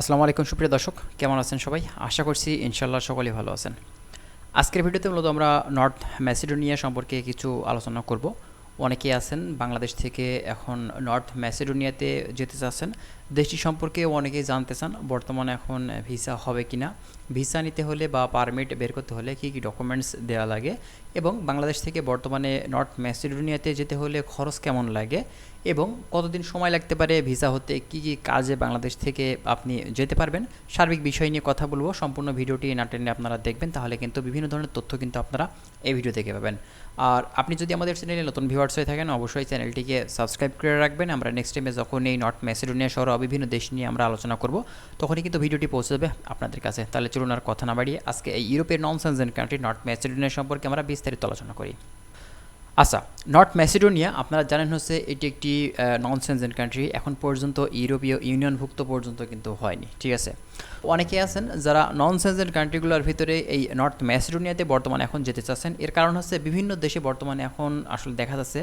আসসালামু আলাইকুম, সুপ্রিয় দর্শক। কেমন আছেন সবাই? আশা করছি ইনশাল্লাহ সকলেই ভালো আছেন। আজকের ভিডিওতে মূলত আমরা নর্থ ম্যাসিডোনিয়া সম্পর্কে কিছু আলোচনা করব। অনেকেই আছেন, বাংলাদেশ থেকে এখন নর্থ ম্যাসিডোনিয়াতে যেতে চাচ্ছেন। দেশটি সম্পর্কে অনেকেই জানতে চান, বর্তমানে এখন ভিসা হবে কি না ভিসা নিতে হলে বা পারমিট বের করতে হলে কী কী ডকুমেন্টস দেওয়া লাগে এবং বাংলাদেশ থেকে বর্তমানে নর্থ ম্যাসিডোনিয়াতে যেতে হলে খরচ কেমন লাগে এবং কতদিন সময় লাগতে পারে? ভিসা হতে কী কী কাজে বাংলাদেশ থেকে আপনি যেতে পারবেন? সার্বিক বিষয় নিয়ে কথা বলব। সম্পূর্ণ ভিডিওটি না টেনে আপনারা দেখবেন, তাহলে কিন্তু বিভিন্ন ধরনের তথ্য কিন্তু আপনারা এই ভিডিও থেকে পাবেন। আর আপনি যদি আমাদের চ্যানেলে নতুন ভিউয়ার্স হয়ে থাকেন, অবশ্যই চ্যানেলটিকে সাবস্ক্রাইব করে রাখবেন। আমরা নেক্সট টাইমে যখন এই নর্থ ম্যাসিডোনিয়া সহ বিভিন্ন দেশ নিয়ে আমরা আলোচনা করব, তখনই কিন্তু ভিডিওটি পৌঁছে যাবে আপনাদের কাছে। তাহলে চলুন আর কথা না বাড়িয়ে আজকে এই ইউরোপের non Schengen country North Macedonia সম্পর্কে আমরা বিস্তারিত আলোচনা করি আচ্ছা নর্থ ম্যাসিডোনিয়া, আপনারা জানেন হচ্ছে এটি একটি নন সেন্সেন কান্ট্রি এখন পর্যন্ত ইউরোপীয় ইউনিয়নভুক্ত পর্যন্ত কিন্তু হয়নি, ঠিক আছে? অনেকে আছেন যারা নন সেন্সেন কান্ট্রিগুলোর ভিতরে এই নর্থ ম্যাসিডোনিয়াতে বর্তমানে এখন যেতে চাচ্ছেন। এর কারণ হচ্ছে বিভিন্ন দেশে বর্তমানে এখন আসলে দেখা যাচ্ছে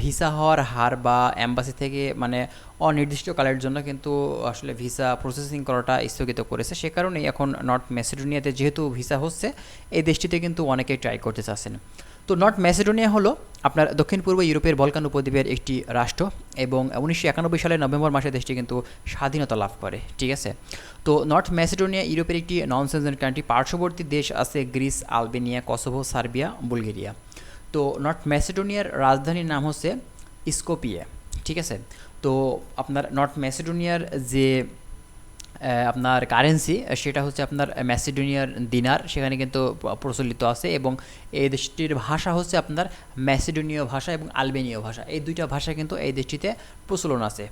ভিসা হওয়ার হার বা অ্যাম্বাসি থেকে মানে অনির্দিষ্টকালের জন্য কিন্তু আসলে ভিসা প্রসেসিং করাটা স্থগিত করেছে। সে কারণেই এখন নর্থ ম্যাসিডোনিয়াতে যেহেতু ভিসা হচ্ছে, এই দেশটিতে কিন্তু অনেকেই ট্রাই করতে চাচ্ছেন। তো নর্থ ম্যাসিডোনিয়া হলো আপনার দক্ষিণ পূর্ব ইউরোপের বলকান উপদ্বীপের একটি রাষ্ট্র এবং উনিশশো একানব্বই সালের নভেম্বর মাসে দেশটি কিন্তু স্বাধীনতা লাভ করে, ঠিক আছে? তো নর্থ ম্যাসিডোনিয়া ইউরোপের একটি নন সেন্সেন কান্ট্রি পার্শ্ববর্তী দেশ আছে Greece, Albania, Kosovo, Serbia, Bulgaria. তো নর্থ ম্যাসিডোনিয়ার রাজধানীর নাম হচ্ছে স্কোপিয়া, ঠিক আছে? তো আপনার নর্থ ম্যাসিডোনিয়ার যে আপনার কারেন্সি সেটা হচ্ছে আপনার ম্যাসিডোনিয়ার দিনার সেখানে কিন্তু প্রচলিত আছে এবং এই দেশটির ভাষা হচ্ছে আপনার ম্যাসিডোনীয় ভাষা এবং আলবেনীয় ভাষা। এই দুইটা ভাষা কিন্তু এই দেশটিতে প্রচলন আছে।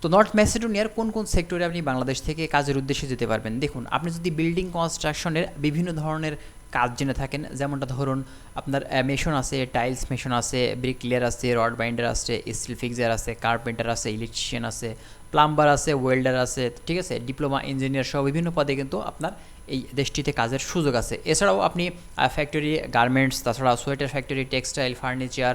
তো নর্থ ম্যাসিডোনিয়ার কোন কোন সেক্টরে আপনি বাংলাদেশ থেকে কাজের উদ্দেশ্যে যেতে পারবেন? দেখুন, আপনি যদি বিল্ডিং কনস্ট্রাকশনের বিভিন্ন ধরনের কাজ জেনে থাকেন, যেমনটা ধরুন আপনার মেশন আছে টাইলস মেশন আছে ব্রিকলেয়ার আছে রড বাইন্ডার আছে স্টিল ফিক্সার আছে কার্পেন্টার আছে ইলেকট্রিশিয়ান আছে প্লাম্বার আছে ওয়েল্ডার আছে ঠিক আছে? ডিপ্লোমা ইঞ্জিনিয়ার সহ বিভিন্ন পদে কিন্তু আপনার এই দেশটিতে কাজের সুযোগ আছে। এছাড়াও আপনি ফ্যাক্টরি গার্মেন্টস তাছাড়া সোয়েটার ফ্যাক্টরি টেক্সটাইল ফার্নিচার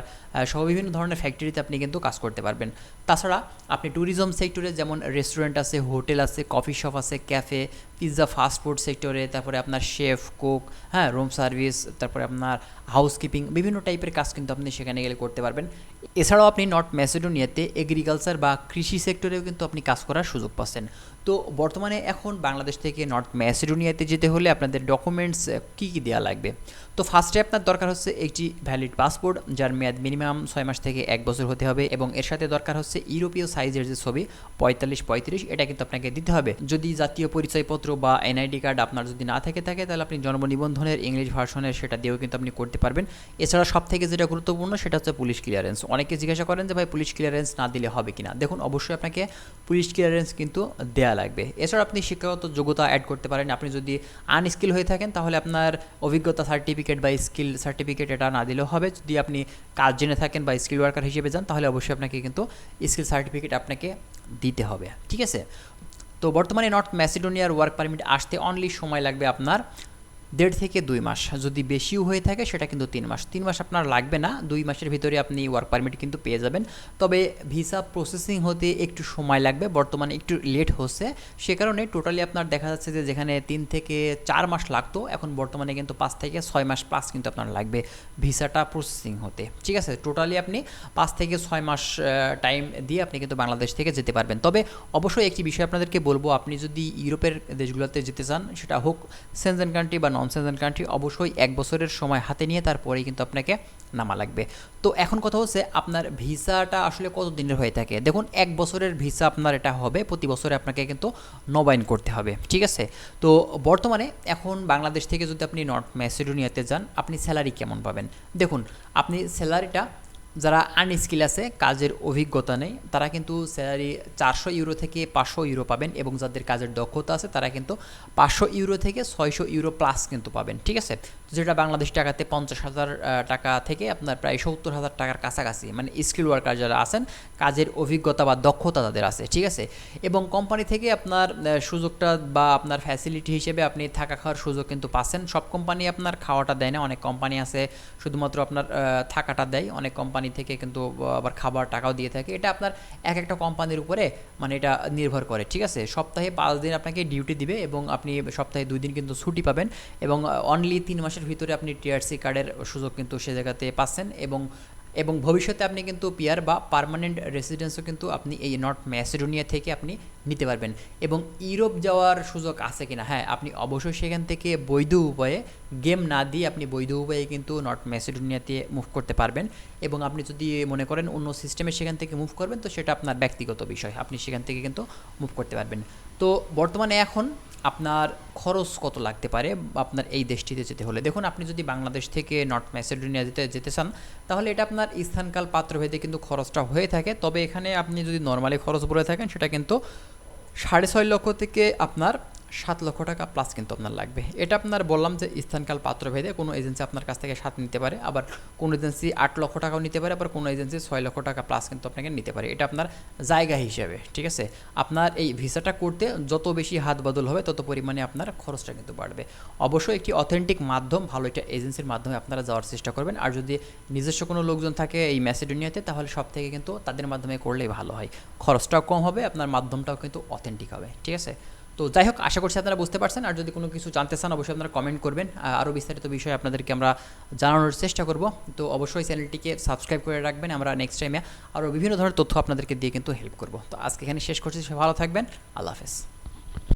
সহ বিভিন্ন ধরনের ফ্যাক্টরিতে আপনি কিন্তু কাজ করতে পারবেন। তাছাড়া আপনি ট্যুরিজম সেক্টরে যেমন রেস্টুরেন্ট আছে হোটেল আছে কফি শপ আছে ক্যাফে পিৎজা ফাস্টফুড সেক্টরে তারপরে আপনার শেফ কুক হ্যাঁ রুম সার্ভিস তারপরে আপনার হাউসকিপিং বিভিন্ন টাইপের কাজ কিন্তু আপনি সেখানে গেলে করতে পারবেন। এছাড়াও আপনি নর্থ ম্যাসিডোনিয়াতে এগ্রিকালচার বা কৃষি সেক্টরেও কিন্তু আপনি কাজ করার সুযোগ পাচ্ছেন। তো বর্তমানে এখন বাংলাদেশ থেকে নর্থ ম্যাসিডোনিয়াতে যেতে হলে আপনাদের ডকুমেন্টস কী কী দেওয়া লাগবে? তো ফার্স্টে আপনার দরকার হচ্ছে একটি ভ্যালিড পাসপোর্ট যার মেয়াদ মিনিমাম ছয় মাস থেকে এক বছর হতে হবে এবং এর সাথে দরকার হচ্ছে ইউরোপীয় সাইজের যে ছবি, পঁয়তাল্লিশ পঁয়ত্রিশ, এটা কিন্তু আপনাকে দিতে হবে। যদি জাতীয় পরিচয়পত্র বা এনআইডি কার্ড আপনার যদি না থেকে থাকে, তাহলে আপনি জন্ম নিবন্ধনের ইংলিশ ভার্সনের সেটা দিয়েও কিন্তু আপনি করতে পারবেন। এছাড়া সব থেকে যেটা গুরুত্বপূর্ণ, সেটা হচ্ছে পুলিশ ক্লিয়ারেন্স অনেকে জিজ্ঞাসা করেন যে, ভাই পুলিশ ক্লিয়ারেন্স না দিলে হবে কিনা? দেখুন, অবশ্যই আপনাকে পুলিশ ক্লিয়ারেন্স কিন্তু দেয়া লাগবে। এছাড়া আপনি শিক্ষাগত যোগ্যতা অ্যাড করতে পারেন। আপনি যদি আনস্কিল হয়ে থাকেন, তাহলে আপনার অভিজ্ঞতা সার্টিফিকেট বা স্কিল সার্টিফিকেট এটা না দিলেও হবে। যদি আপনি কাজ জেনে থাকেন বা স্কিল ওয়ার্কার হিসেবে যান, তাহলে অবশ্যই আপনাকে কিন্তু স্কিল সার্টিফিকেট আপনাকে দিতে হবে। ঠিক আছে? তো বর্তমানে নর্থ ম্যাসিডোনিয়ার ওয়ার্ক পারমিট আসতে অনলি সময় লাগবে আপনার দেড় থেকে দুই মাস। যদি বেশিও হয়ে থাকে, সেটা কিন্তু তিন মাস। তিন মাস আপনার লাগবে না। দুই মাসের ভিতরে আপনি ওয়ার্ক পারমিট কিন্তু পেয়ে যাবেন। তবে ভিসা প্রসেসিং হতে একটু সময় লাগবে। বর্তমানে একটু লেট হচ্ছে। সে কারণে টোটালি আপনার দেখা যাচ্ছে যে, যেখানে তিন থেকে চার মাস লাগতো, এখন বর্তমানে কিন্তু পাঁচ থেকে ছয় মাস প্লাস কিন্তু আপনার লাগবে ভিসাটা প্রসেসিং হতে। ঠিক আছে? টোটালি আপনি পাঁচ থেকে ছয় মাস টাইম দিয়ে আপনি কিন্তু বাংলাদেশ থেকে যেতে পারবেন। তবে অবশ্যই একটি বিষয় আপনাদেরকে বলব। আপনি যদি ইউরোপের দেশগুলোতে যেতে চান, সেটা হোক সেনজেন কান্ট্রি বা নন সেনজেন কান্ট্রি অবশ্যই এক বছরের সময় হাতে নিয়ে তারপরেই কিন্তু আপনাকে নামা লাগবে। তো এখন কথা হচ্ছে আপনার ভিসাটা আসলে কত দিনের হয়ে থাকে? দেখুন, এক বছরের ভিসা আপনার এটা হবে, প্রতি বছরে আপনাকে কিন্তু নবায়ন করতে হবে, ঠিক আছে? তো বর্তমানে এখন বাংলাদেশ থেকে যদি আপনি নর্থ ম্যাসিডোনিয়াতে যান, আপনি স্যালারি কেমন পাবেন? দেখুন, আপনি স্যালারিটা যারা আনস্কিল আছে, কাজের অভিজ্ঞতা নেই, তারা কিন্তু স্যালারি চারশো ইউরো থেকে পাঁচশো ইউরো পাবেন এবং যাদের কাজের দক্ষতা আছে, তারা কিন্তু পাঁচশো ইউরো থেকে ছয়শো ইউরো প্লাস কিন্তু পাবেন, ঠিক আছে? যেটা বাংলাদেশ টাকাতে পঞ্চাশ হাজার টাকা থেকে আপনার প্রায় সত্তর হাজার টাকার কাছাকাছি মানে স্কিল ওয়ার্কার যারা আছেন, কাজের অভিজ্ঞতা বা দক্ষতা তাদের আছে, ঠিক আছে? এবং কোম্পানি থেকে আপনার সুযোগটা বা আপনার ফ্যাসিলিটি হিসেবে আপনি থাকা খাওয়ার সুযোগ কিন্তু পাচ্ছেন। সব কোম্পানি আপনার খাওয়াটা দেয় না, অনেক কোম্পানি আছে, শুধুমাত্র আপনার থাকাটা দেয়, অনেক কোম্পানি থেকে কিন্তু আবার খাবার টাকাও দিয়ে থাকে। এটা আপনার এক একটা কোম্পানির উপরে মানে এটা নির্ভর করে, ঠিক আছে? সপ্তাহে পাঁচ দিন আপনাকে ডিউটি দিবে এবং আপনি সপ্তাহে দুই দিন কিন্তু ছুটি পাবেন এবং অনলি তিন মাসের ভিতরে আপনি টিআরসি কার্ডের সুযোগ কিন্তু সে জায়গাতে পাচ্ছেন এবং এবং ভবিষ্যতে আপনি কিন্তু পিয়ার বা পার্মানেন্ট রেসিডেন্সও কিন্তু আপনি এই নর্থ ম্যাসিডোনিয়া থেকে আপনি নিতে পারবেন। এবং ইউরোপ যাওয়ার সুযোগ আছে কিনা? হ্যাঁ আপনি অবশ্যই সেখান থেকে বৈধ উপায়ে গেম না দিয়ে আপনি বৈধ উপায়ে কিন্তু নর্থ ম্যাসিডোনিয়াতে মুভ করতে পারবেন। এবং আপনি যদি মনে করেন অন্য সিস্টেমে সেখান থেকে মুভ করবেন, তো সেটা আপনার ব্যক্তিগত বিষয়। আপনি সেখান থেকে কিন্তু মুভ করতে পারবেন। তো বর্তমানে এখন আপনার খরচ কত লাগতে পারে আপনার এই দেশটিতে যেতে হলে? দেখুন, আপনি যদি বাংলাদেশ থেকে নর্থ ম্যাসেডোনিয়া যেতে যেতে চান, তাহলে এটা আপনার স্থানকাল পাত্রভেদে কিন্তু খরচটা হয়ে থাকে। তবে এখানে আপনি যদি নর্মালি খরচ বলে থাকেন, সেটা কিন্তু সাড়ে ছয় লক্ষ থেকে আপনার সাত লক্ষ টাকা প্লাস কিন্তু আপনার লাগবে। এটা আপনার বললাম যে স্থানকাল পাত্রভেদে কোনো এজেন্সি আপনার কাছ থেকে সাত নিতে পারে, আবার কোনো এজেন্সি আট লক্ষ টাকাও নিতে পারে, আবার কোনো এজেন্সি ছয় লক্ষ টাকা প্লাস কিন্তু আপনাকে নিতে পারে। এটা আপনার জায়গা হিসেবে, ঠিক আছে? আপনার এই ভিসাটা করতে যত বেশি হাত বদল হবে, তত পরিমাণে আপনার খরচটা কিন্তু বাড়বে। অবশ্যই একটি অথেন্টিক মাধ্যম, ভালো একটা এজেন্সির মাধ্যমে আপনারা যাওয়ার চেষ্টা করবেন। আর যদি নিজস্ব কোনো লোকজন থাকে এই ম্যাসিডোনিয়াতে তাহলে সব থেকে কিন্তু তাদের মাধ্যমে করলেই ভালো হয়। খরচটাও কম হবে, আপনার মাধ্যমটাও কিন্তু অথেন্টিক হবে, ঠিক আছে? তো যাই হোক, আশা করছি আপনারা বুঝতে পারছেন। আর যদি কোনো কিছু জানতে চান, অবশ্যই আপনারা কমেন্ট করবেন। আরও বিস্তারিত বিষয়ে আপনাদেরকে আমরা জানানোর চেষ্টা করব। তো অবশ্যই চ্যানেলটিকে সাবস্ক্রাইব করে রাখবেন। আমরা নেক্সট টাইমে আরও বিভিন্ন ধরনের তথ্য আপনাদেরকে দিয়ে কিন্তু হেল্প করব। তো আজকে এখানে শেষ করছি। ভালো থাকবেন। আল্লাহ হাফেজ।